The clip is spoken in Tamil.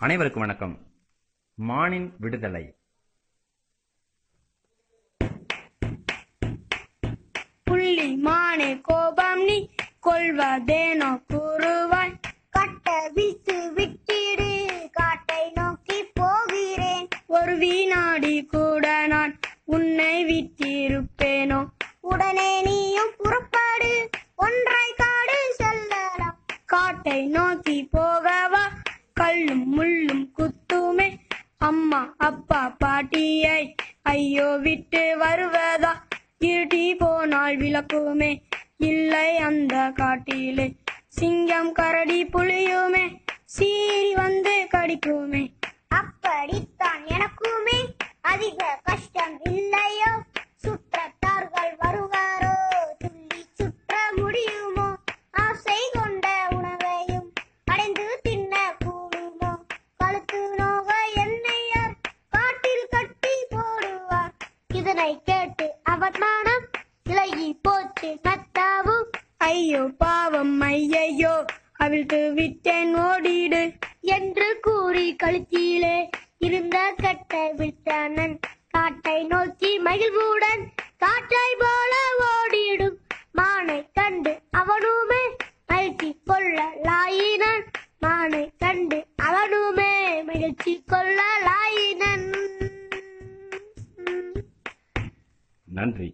அனைவருக்கும் வணக்கம். மானின் விடுதலை. புள்ளி மானே கோபம் நீ கொள்வதேனோ கூறுவாய். கட்ட விட்டு விட்டிடு காட்டை நோக்கி போகிறேன். ஒரு வினாடி கூட நான் உன்னை விட்டிருப்பேனோ. உடனே நீயும் புறப்பாடு ஒன்றை காடு செல்லலாம். காட்டை நோக்கி போகவா கல்லும் முள்ளும் குத்துமே. அம்மா அப்பா பாட்டியை ஐயோ விட்டு வருவதா? இருட்டி போனால் விளக்குமே. இல்லை அந்த காட்டிலே சிங்கம் கரடி புலியுமே இதனை கேட்டு அவர் மனம் இலகி போச்சு நத்தாவும் ஐயோ பாவம் ஐயையோ அவிழ்த்து விட்டேன் ஓடிடு என்று கூறி கழுத்தியிலே இருந்த கட்டை விட்டானன். காட்டை நோக்கி மகிழ்வுடன் காற்றை போல ஓடிடும். மானை கண்டு அவனுமே மகிழ்ச்சி கொள்ளலாயினன். மானை கண்டு அவனுமே மகிழ்ச்சி கொள்ளலாயினன். 难得